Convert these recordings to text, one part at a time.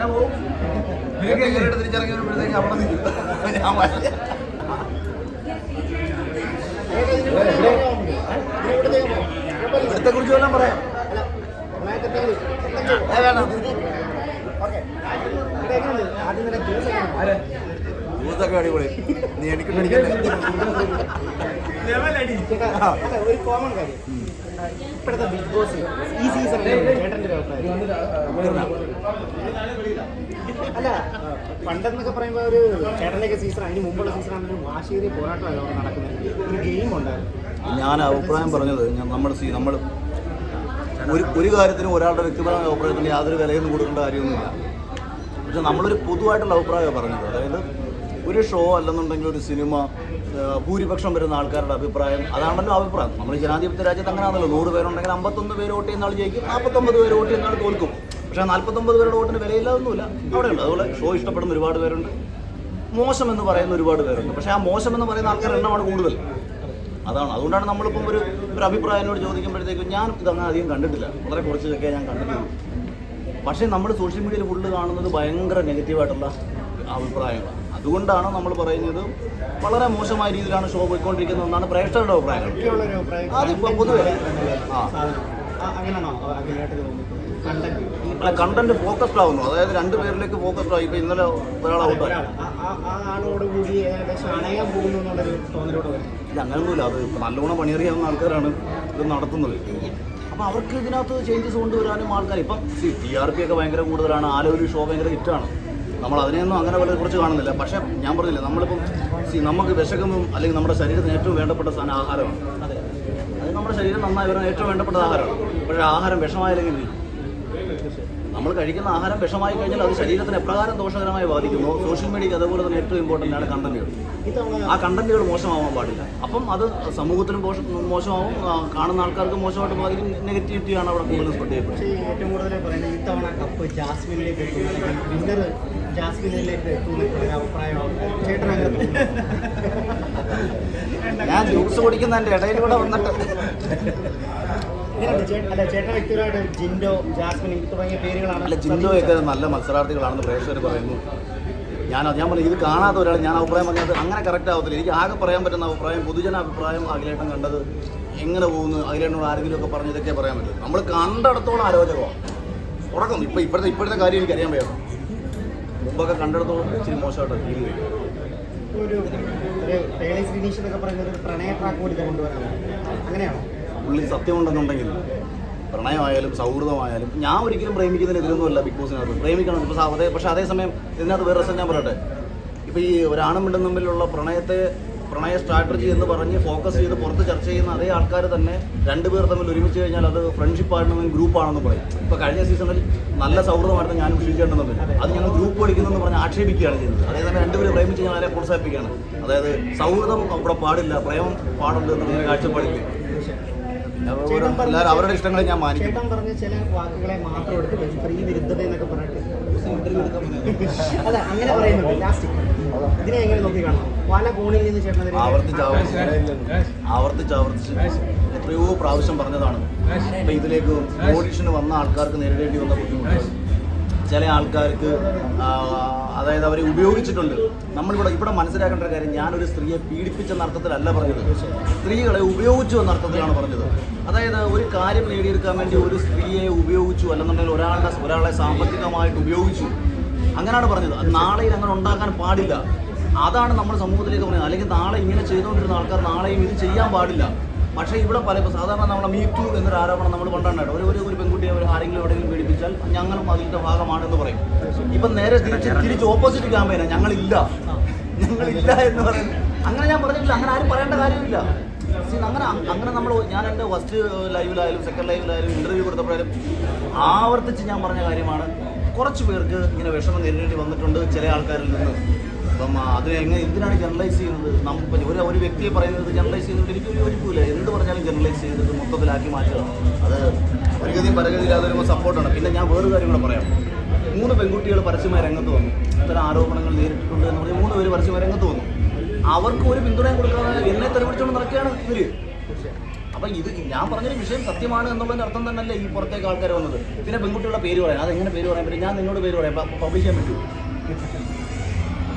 അങ്ങനെ പോകും. തിരിച്ചിറങ്ങി വരുമ്പോഴത്തേക്ക് അവിടെ ഞാൻ. ഇവിടുത്തെ കുറിച്ച് വല്ലതും പറയാം. യൂത്തൊക്കെ അടിപൊളി. നീ എനിക്ക് ഒരു കോമൺ കാര്യം. ഇപ്പോഴത്തെ ബിഗ് ബോസ് ഈ അഭിപ്രായം. അല്ല പണ്ടെന്നൊക്കെ പറയുമ്പോൾ ഒരു ചേട്ടന്റെയൊക്കെ സീസൺ അതിന് മുമ്പുള്ള സീസൺ ആണെങ്കിലും വാശിയേറിയ പോരാട്ടമല്ല അവിടെ നടക്കുന്നത്. ഒരു ഗെയിം ഉണ്ടായിരുന്നു. ഞാൻ അഭിപ്രായം പറഞ്ഞത് ഞാൻ സീ നമ്മൾ ഒരു ഒരു കാര്യത്തിനും ഒരാളുടെ വ്യക്തിപരമായ അഭിപ്രായത്തിന് യാതൊരു വിലയൊന്നും കൊടുക്കേണ്ട കാര്യമൊന്നുമില്ല. പക്ഷെ നമ്മളൊരു പൊതുവായിട്ടുള്ള അഭിപ്രായമാണ് പറഞ്ഞത്. അതായത് ഒരു ഷോ അല്ലെന്നുണ്ടെങ്കിൽ ഒരു സിനിമ ഭൂരിപക്ഷം വരുന്ന ആൾക്കാരുടെ അഭിപ്രായം അതാണല്ലോ അഭിപ്രായം. നമ്മൾ ജനാധിപത്യ രാജ്യത്ത് അങ്ങനെയാണല്ലോ. നൂറ് പേരുണ്ടെങ്കിൽ അമ്പത്തൊന്ന് പേര് വോട്ട് ചെയ്യുന്ന ആൾ ജയിക്കും. നാൽപ്പത്തൊമ്പത് പേര് വോട്ട് ചെയ്യുന്ന ആൾ തോൽക്കും. പക്ഷേ നാൽപ്പത്തൊമ്പത് പേരുടെ വോട്ടിന് വിലയില്ലാതൊന്നുമില്ല. അവിടെയുണ്ട്. അതുപോലെ ഷോ ഇഷ്ടപ്പെടുന്ന ഒരുപാട് പേരുണ്ട്. മോശം എന്ന് പറയുന്ന ഒരുപാട് പേരുണ്ട്. പക്ഷേ ആ മോശം എന്ന് പറയുന്ന ആൾക്കാർ എണ്ണമാണ് കൂടുതൽ. അതാണ്. അതുകൊണ്ടാണ് നമ്മളിപ്പം ഒരു ഒരു അഭിപ്രായനോട് ചോദിക്കുമ്പോഴത്തേക്കും ഞാൻ ഇതങ്ങനെ അധികം കണ്ടിട്ടില്ല. വളരെ കുറച്ചൊക്കെ ഞാൻ കണ്ടിട്ടുള്ളൂ. പക്ഷേ നമ്മൾ സോഷ്യൽ മീഡിയയിൽ ഫുള്ള് കാണുന്നത് ഭയങ്കര നെഗറ്റീവായിട്ടുള്ള അഭിപ്രായങ്ങളാണ് അതുകൊണ്ടാണ് നമ്മൾ പറയുന്നത് വളരെ മോശമായ രീതിയിലാണ് ഷോ പോയിക്കൊണ്ടിരിക്കുന്നത് എന്നാണ് പ്രേക്ഷകരുടെ അഭിപ്രായം. അതിപ്പോൾ പൊതുവെ ആ. അല്ല കണ്ടന്റ് ഫോക്കസ്ഡ് ആവുന്നു. അതായത് രണ്ട് പേരിലേക്ക് ഫോക്കസ്ഡ് ആയി. ഇപ്പൊ ഇന്നലെ ഒരാൾ ഇത് അങ്ങനെയൊന്നുമില്ല അത് നല്ലോണം പണിയറിയാവുന്ന ആൾക്കാരാണ് ഇത് നടത്തുന്നത്. അപ്പൊ അവർക്ക് ഇതിനകത്ത് ചേഞ്ചസ് കൊണ്ടുവരാനും ആൾക്കാർ ഇപ്പം ടി ആർ പി ഒക്കെ ഭയങ്കര കൂടുതലാണ്. ആലോചന ഷോ ഭയങ്കര ഹിറ്റാണ് നമ്മൾ അതിനെയൊന്നും അങ്ങനെ വളരെ കുറച്ച് കാണുന്നില്ല. പക്ഷേ ഞാൻ പറഞ്ഞില്ല നമ്മളിപ്പം നമുക്ക് വിശക്കുമ്പം അല്ലെങ്കിൽ നമ്മുടെ ശരീരത്തിന് ഏറ്റവും വേണ്ടപ്പെട്ട സാധനം ആഹാരമാണ്. അതെ. അത് നമ്മുടെ ശരീരം നന്നായി വരുന്ന ഏറ്റവും വേണ്ടപ്പെട്ട ആഹാരമാണ്. പക്ഷേ ആഹാരം വിഷമായില്ലെങ്കിൽ. നമ്മൾ കഴിക്കുന്ന ആഹാരം വിഷമായി കഴിഞ്ഞാൽ അത് ശരീരത്തിന് എപ്രകാരം ദോഷകരമായി ബാധിക്കുന്നു? സോഷ്യൽ മീഡിയയ്ക്ക് അതുപോലെ തന്നെ ഏറ്റവും ഇമ്പോർട്ടന്റ് ആണ് കണ്ടന്റുകൾ. ആ കണ്ടന്റുകൾ മോശമാവാൻ പാടില്ല. അപ്പം അത് സമൂഹത്തിനും മോശം മോശമാവും കാണുന്ന ആൾക്കാർക്ക് മോശമായിട്ട് ബാധിക്കും നെഗറ്റിവിറ്റിയാണ് അവിടെ കൂടുതൽ സ്പ്രെഡ് ചെയ്യപ്പെടുന്നത്. ഏറ്റവും കൂടുതൽ പറയുന്നത് ഇത്തവണ കപ്പ് ജാസ്മിനിലേക്ക് എത്തും അല്ലെങ്കിൽ വിന്നർ ജാസ്മിനിലേക്ക് എത്തും എന്നൊരു അഭിപ്രായമാണ് ചേട്ടൻ ഞാൻ ജ്യൂസ് കുടിക്കുന്നതിന്റെ ഇടയിൽ കൂടെ വന്നിട്ട്. അല്ല ചേട്ടൻ വ്യക്തിപരമായിട്ട് ജിൻഡോ ജാസ്മിൻ തുടങ്ങിയ പേരുകളാണ് അല്ല ജിൻഡോയൊക്കെ നല്ല മത്സരാർത്ഥികളാണെന്ന് പ്രേക്ഷകർ പറയുന്നു ഞാൻ ഞാൻ പറഞ്ഞു ഇത് കാണാത്ത ഒരാൾ ഞാൻ അഭിപ്രായം പറഞ്ഞത് അങ്ങനെ കറക്റ്റ് ആവത്തില്ല എനിക്ക് ആകെ പറയാൻ പറ്റുന്ന അഭിപ്രായം പൊതുജന അഭിപ്രായം അഖിലേട്ടൻ കണ്ടത് എങ്ങനെ പോകുന്നു അഖിലേട്ടനോട് ആരെങ്കിലും ഒക്കെ പറഞ്ഞതൊക്കെ പറയാൻ പറ്റും നമ്മൾ കണ്ടിടത്തോളം അരോചകമാണ് ഉറക്കം ഇപ്പം ഇപ്പോഴത്തെ ഇപ്പോഴത്തെ കാര്യം എനിക്ക് അറിയാൻ വയ്യ മുമ്പൊക്കെ കണ്ടിടത്തോളം ഇച്ചിരി മോശമായിട്ട് ഫീൽ ചെയ്യും ഒരു പ്രണയ ട്രാക്ക് കൂടി കൊണ്ടുവരാനാണ് അങ്ങനെയാണോ പുള്ളി സത്യമുണ്ടെന്നുണ്ടെങ്കിൽ പ്രണയമായാലും സൗഹൃദമായാലും ഞാൻ ഒരിക്കലും പ്രേമിക്കുന്നതിന് എതിരൊന്നുമല്ല ബിഗ് ബോസിനകത്ത്. പ്രേമിക്കണം ഇപ്പോൾ അതേ പക്ഷേ അതേസമയം ഇതിനകത്ത് വേറെ രസം ഞാൻ പറയട്ടെ. ഇപ്പോൾ ഈ ഒരാണും പെണ്ണും തമ്മിലുള്ള പ്രണയത്തെ പ്രണയ സ്ട്രാറ്റജി എന്ന് പറഞ്ഞ് ഫോക്കസ് ചെയ്ത് പുറത്ത് ചർച്ച ചെയ്യുന്ന അതേ ആൾക്കാർ തന്നെ രണ്ടുപേർ തമ്മിൽ ഒരുമിച്ച് കഴിഞ്ഞാൽ അത് ഫ്രണ്ട്ഷിപ്പ് ആണെന്നും ഗ്രൂപ്പ് ആണെന്ന് പറയും. ഇപ്പോൾ കഴിഞ്ഞ സീസണിൽ നല്ല സൗഹൃദമായിരുന്നു ഞാൻ തമ്മിൽ. അത് ഞങ്ങൾ ഗ്രൂപ്പ് പഠിക്കുന്നതെന്ന് പറഞ്ഞ് ആക്ഷേപിക്കുകയാണ് ചെയ്യുന്നത്. അതേസമയം രണ്ടുപേരും പ്രേമിച്ച് ഞാൻ അവരെ പ്രോത്സാഹിപ്പിക്കുകയാണ്. അതായത് സൗഹൃദം അവിടെ പാടില്ല പ്രേമം പാടുണ്ട് എന്നുള്ള കാഴ്ചപ്പാടില്ലേ? എല്ലാവരും അവരുടെ ഇഷ്ടങ്ങളെ ഞാൻ മാനിക്കും. ചേട്ടൻ പറഞ്ഞ ചില വാക്കുകളെ മാത്രം എടുത്ത് സ്ത്രീ വിരുദ്ധത എന്നൊക്കെ പറഞ്ഞിട്ട്. അല്ല അങ്ങനെ പറയുന്നുണ്ട്. ലാസ്റ്റ് ഇതിനെ എങ്ങനെ നോക്കി കാണണം പല കോണിൽ നിന്ന് ചേട്ടൻ ആവർത്തിച്ച് ആവർത്തിച്ച്. ആവർത്തിച്ച് എത്രയോ പ്രാവശ്യം പറഞ്ഞതാണ്. അപ്പൊ ഇതിലേക്ക് ഓഡിഷന് വന്ന ആൾക്കാർക്ക് നേരിടേണ്ടി വന്ന ബുദ്ധിമുട്ടുകൾ. ചില ആൾക്കാർക്ക് ആ, അതായത് അവരെ ഉപയോഗിച്ചിട്ടുണ്ട്. നമ്മളിവിടെ ഇവിടെ മനസ്സിലാക്കേണ്ട കാര്യം ഞാനൊരു സ്ത്രീയെ പീഡിപ്പിച്ചെന്ന അർത്ഥത്തിലല്ല പറഞ്ഞത്. സ്ത്രീകളെ ഉപയോഗിച്ചു എന്ന അർത്ഥത്തിലാണ് പറഞ്ഞത്. അതായത് ഒരു കാര്യം നേടിയെടുക്കാൻ വേണ്ടി ഒരു സ്ത്രീയെ ഉപയോഗിച്ചു അല്ലെന്നുണ്ടെങ്കിൽ ഒരാളുടെ ഒരാളെ സാമ്പത്തികമായിട്ട് ഉപയോഗിച്ചു. അങ്ങനെയാണ് പറഞ്ഞത്. അത് നാളെയും അങ്ങനെ ഉണ്ടാക്കാൻ പാടില്ല. അതാണ് നമ്മുടെ സമൂഹത്തിലേക്ക് പറയുന്നത് അല്ലെങ്കിൽ നാളെ ഇങ്ങനെ ചെയ്തുകൊണ്ടിരുന്ന ആൾക്കാർ നാളെയും ഇത് ചെയ്യാൻ പാടില്ല. പക്ഷേ ഇവിടെ പല ഇപ്പോൾ സാധാരണ നമ്മളെ മീ ടു എന്നൊരു ആരോപണം നമ്മൾ കൊണ്ടുണ്ടായിട്ട് ഒരു ഒരു പെൺകുട്ടിയെ ഒരു ആരെങ്കിലും എവിടെയെങ്കിലും പീഡിപ്പിച്ചാൽ ഞങ്ങളും അതിന്റെ ഭാഗമാണെന്ന് പറയും. ഇപ്പം നേരെ തിരിച്ച് തിരിച്ച് ഓപ്പോസിറ്റ് ക്യാമ്പയിനാണ് ഞങ്ങളില്ല. ഞങ്ങളില്ല എന്ന് പറയുന്നത്. അങ്ങനെ ഞാൻ പറഞ്ഞിട്ടില്ല. അങ്ങനെ ആരും പറയേണ്ട കാര്യമില്ല. അങ്ങനെ അങ്ങനെ നമ്മൾ ഞാൻ എന്റെ ഫസ്റ്റ് ലൈവിലായാലും സെക്കൻഡ് ലൈവിലായാലും ഇന്റർവ്യൂ കൊടുത്തപ്പോഴായാലും ആവർത്തിച്ച് ഞാൻ പറഞ്ഞ കാര്യമാണ്. കുറച്ച് പേർക്ക് ഇങ്ങനെ വിഷമം നേരിടേണ്ടി വന്നിട്ടുണ്ട് ചില ആൾക്കാരിൽ നിന്ന്. അപ്പം അത് എങ്ങനെ എന്തിനാണ് ജനറലൈസ് ചെയ്യുന്നത്? നമുക്ക് ഒരു ഒരു വ്യക്തിയെ പറയുന്നത് ജനറലൈസ് ചെയ്യുന്നത് എനിക്ക് ഒരു ഒരുക്കില്ല എന്ത് പറഞ്ഞാലും ജനറലൈസ് ചെയ്തിട്ട് മൊത്തത്തിലാക്കി മാറ്റുക അത് ഒരു ഗതിയും പരഗതിയില്ലാതെ വരുമ്പോൾ സപ്പോർട്ടാണ് പിന്നെ ഞാൻ വേറൊരു കാര്യം കൂടെ പറയാം. മൂന്ന് പെൺകുട്ടികൾ പരസ്യമായി രംഗത്ത് വന്നു. ഇത്തരം ആരോപണങ്ങൾ നേരിട്ടിട്ടുണ്ട് എന്ന് പറഞ്ഞാൽ മൂന്ന് പേര് പരസ്യമായി രംഗത്ത് വന്നു. അവർക്ക് ഒരു പിന്തുണയും കൊടുക്കാതെ എന്നെ തെളിവിച്ചുകൊണ്ട് നടക്കുകയാണ് ഇവർ. അപ്പൊ ഇത് ഞാൻ പറഞ്ഞൊരു വിഷയം സത്യമാണ് എന്നുള്ളതിന്റെ അർത്ഥം തന്നെയല്ലേ ഈ പുറത്തേക്ക് ആൾക്കാർ വന്നത്. പിന്നെ പെൺകുട്ടികളുടെ പേര് പറയാം അതെങ്ങനെ പേര് പറയാൻ പറ്റും? ഞാൻ നിന്നോട് പേര് പറയാം. പബ്ലിഷ് ചെയ്യാൻ പറ്റുമോ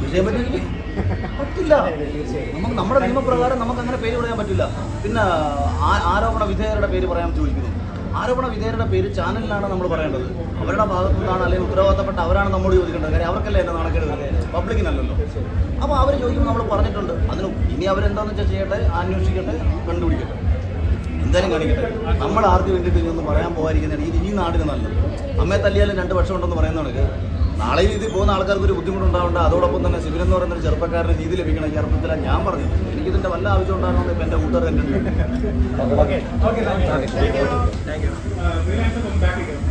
വിഷയം പറ്റില്ല. പറ്റില്ല നമുക്ക് നമ്മുടെ നിയമപ്രകാരം നമുക്ക് അങ്ങനെ പേര് പറയാൻ പറ്റില്ല. പിന്നെ ആരോപണ വിധേയരുടെ പേര് പറയാൻ ചോദിക്കുന്നു. ആരോപണ വിധേയരുടെ പേര് ചാനലിലാണ് നമ്മൾ പറയേണ്ടത്. അവരുടെ ഭാഗത്തു നിന്നാണ് അല്ലെങ്കിൽ ഉത്തരവാദിത്തപ്പെട്ട അവരാണ് നമ്മോട് ചോദിക്കേണ്ടത്. കാര്യം അവർക്കല്ലേ എന്നെ നാണക്കേട് പബ്ലിക്കിനല്ലല്ലോ. അപ്പോൾ അവർ ചോദിക്കുമ്പോൾ നമ്മൾ പറഞ്ഞിട്ടുണ്ട്. അതിന് ഇനി അവരെന്താണെന്ന് വെച്ചാൽ ചെയ്യട്ടെ? അന്വേഷിക്കട്ടെ കണ്ടുപിടിക്കട്ടെ. എന്തായാലും കാണിക്കട്ടെ. നമ്മൾ ആർക്ക് വേണ്ടിയിട്ട് ഇതൊന്നും പറയാൻ പോകാതിരിക്കുന്ന ഈ ഈ നാടിന് നല്ലത്. അമ്മയെ തല്ലിയാലും രണ്ട് വർഷം ഉണ്ടെന്ന് പറയുന്ന കണക്ക്. നാളെ രീതിയിൽ പോകുന്ന ആൾക്കാർക്ക് ഒരു ബുദ്ധിമുട്ടുണ്ടാവേണ്ട. അതോടൊപ്പം തന്നെ സിവിൽ എന്ന് പറയുന്ന ഒരു ചെറുപ്പക്കാരന് നീതി ലഭിക്കണം ഈ അർത്ഥത്തില ഞാൻ എനിക്ക് എനിക്കിതിന്റെ വല്ല ആവശ്യം ഉണ്ടാകണമെന്ന് ഇപ്പൊ എന്റെ കൂട്ടുകാർ താങ്ക് യു